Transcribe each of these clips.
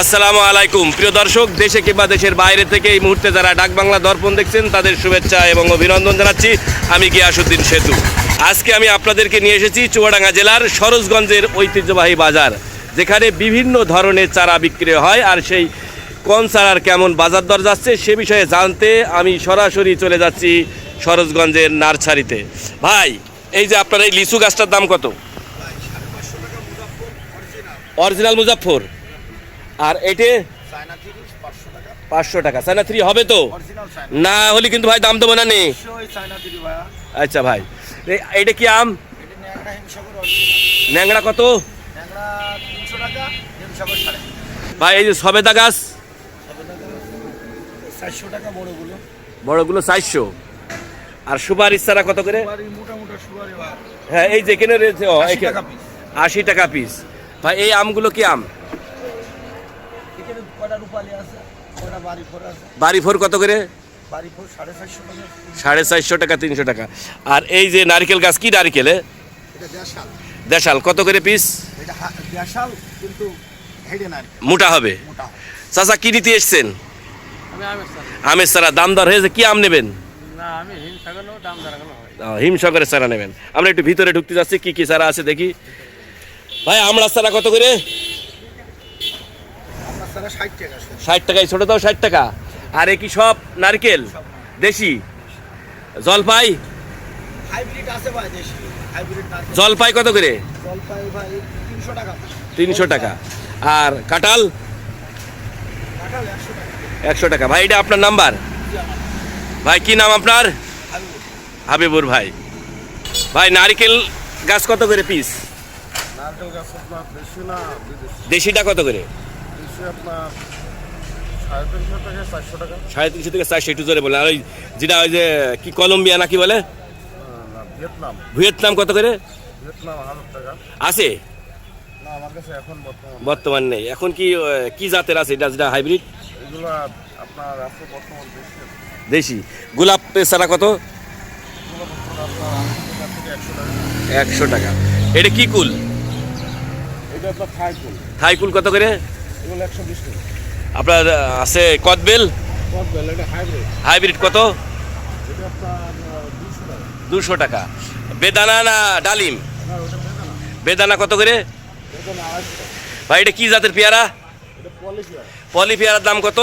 আসসালামু আলাইকুম। প্রিয় দর্শক দেশে কিংবা দেশের বাইরে থেকে এই মুহূর্তে যারা ডাক বাংলা দর্পণ দেখছেন তাদের শুভেচ্ছা এবং অভিনন্দন জানাচ্ছি। আমি গিয়াসুদ্দিন সেতু। আজকে আমি আপনাদেরকে নিয়ে এসেছি চুয়াডাঙ্গা জেলার সরোজগঞ্জের ঐতিহ্যবাহী বাজার যেখানে বিভিন্ন ধরনের চারা বিক্রি হয় আর সেই কোন চারার কেমন বাজার দর যাচ্ছে সে বিষয়ে জানতে আমি সরাসরি চলে যাচ্ছি সরোজগঞ্জের নার্সারিতে। ভাই এই যে আপনার এই লিচু গাছটার দাম কত? অরিজিনাল মুজাফর আর এটে পাঁচশো টাকা। চায়না থ্রি হবে তো? না হলে কিন্তু ভাই দাম দেবো না নেই আচ্ছা ভাই। এটা কি আম? ন্যাংরা কত? টাকা ভাই এই যে সবেদা গাছ। বড়গুলো। চারশো। আর সুপারির চারা কত করে? হ্যাঁ এই যেখানে রয়েছে ও, 80 এখানে- টাকা piece। আশি টাকা পিস ভাই এই আমগুলো কি আম এখানে কটা রূপালি আছে কটা বাড়ি ফোর কত করে? সাড়ে চারশো টাকা। তিনশো টাকা। আর এই যে নারকেল গাছ কি নারকেলে দেশাল। কত করে পিস মোটা হবে? চাচা কি নিতে এসছেন? আমের সারা আমের দাম দর হয়েছে কি আম নেবেন? হিমসাগরের চারা নেবেন। আমরা একটু ভিতরে ঢুকতে যাচ্ছি কি কি চারা আছে দেখি। ভাই আমড়ার সারা কত করে? সারা ষাট টাকা শুধু। ষাট টাকায় ছোট দাও ষাট টাকা। আর এ কি সব? নারকেল? দেশি? জলপাই? জলপাই কত করে? তিনশো টাকা। আর কাঁঠাল? একশো টাকা। ভাই এটা আপনার নাম্বার? ভাই কি নাম আপনার? হাবিবুর। ভাই। ভাই নারকেল গাছ কত করে পিস দেশিটা কত করে? বেশি আপনার সাড়ে তিনশো থেকে চারশো একটু জোরে বলে আর ওই যেটা ওই যে কি কলম্বিয়া নাকি বলে? ভিয়েতনাম। ভিয়েতনাম কত করে? আছে? বর্তমান নেই। এখন কি কি জাতের আছে এটা যেটা হাইব্রিড এগুলো আপনার বর্তমান দেশি। গোলাপ চারা কত? একশো টাকা। এটা কি কুল? এটা থাই ফুল থাই কুল কত করে? এগুলো একশো বিশ টাকা আপনার আছে কদবেল কত বেল? হাইব্রিড কত? দুশো টাকা। বেদানা না ডালিম? বেদানা। কত করে? ভাই এটা কি জাতের পেয়ারা? পলি পেয়ারার দাম কত?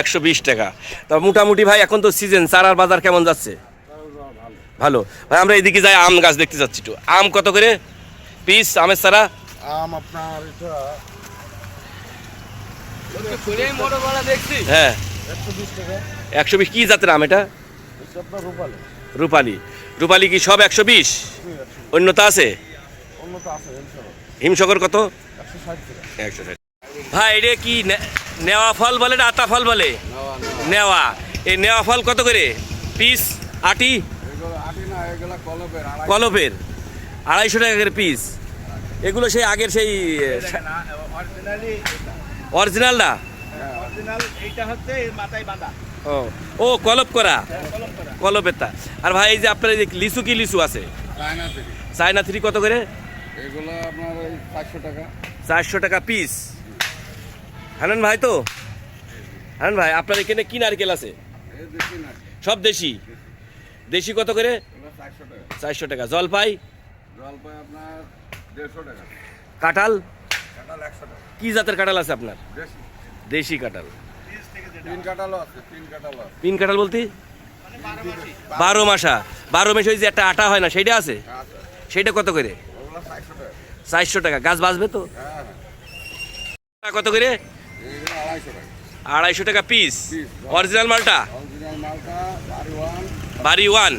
একশো বিশ টাকা। তা মোটামুটি ভাই এখন তো সিজন চারার বাজার কেমন যাচ্ছে? ভালো। ভালো ভাই আমরা এদিকে যাই আম গাছ দেখতে যাচ্ছি একটু। আম কত করে? পিস আমের চারা? আম আপনার হ্যাঁ। একশো বিশ কী জাতের আম এটা? রূপালি। রূপালি। কি সব একশো বিশ? অন্যতা আছে? অন্যটা হিমসাগর। কত? একশো ষাট ভাই এটা কি নেওয়া ফল বলে না আতা ফল বলে? নেওয়া এই নেওয়া ফল কত করে? পিস? আটি? এগুলো আটি না এগুলো কলবের আড়াই কলপের। আড়াইশো টাকা করে পিস। এগুলো সেই আগের সেই অরিজিনালি না অরিজিনাল এইটা হচ্ছে মাথায় বাঁধা। ও ও কলপ করা? করা। কলপের তা আর ভাই এই যে আপনার এই লিচু কি লিচু আছে? China three. কত করে? এগুলো আপনার চারশো টাকা। চারশো টাকা পিস। হানান ভাই তো? হানান ভাই আপনার এখানে কি নারকেল আছে? সব দেশি? দেশি কত করে? চারশো টাকা। জলপাই? জলপাই আপনার দেড়শো টাকা। কাঁঠাল? কি জাতের কাঁঠাল আছে আপনার? দেশি। কাঁঠাল। পিন কাঁঠাল বলতে? বারো মাসা। বারো মাসে। ওই যে একটা আটা হয় না সেইটা আছে? আচ্ছা সেইটা কত করে? চারশো টাকা। গাছ বাঁচবে তো? হ্যাঁ হ্যাঁ। কত করে? আড়াইশো টাকা। পিস অরিজিনাল মালটা? বাড়ি ওয়ান।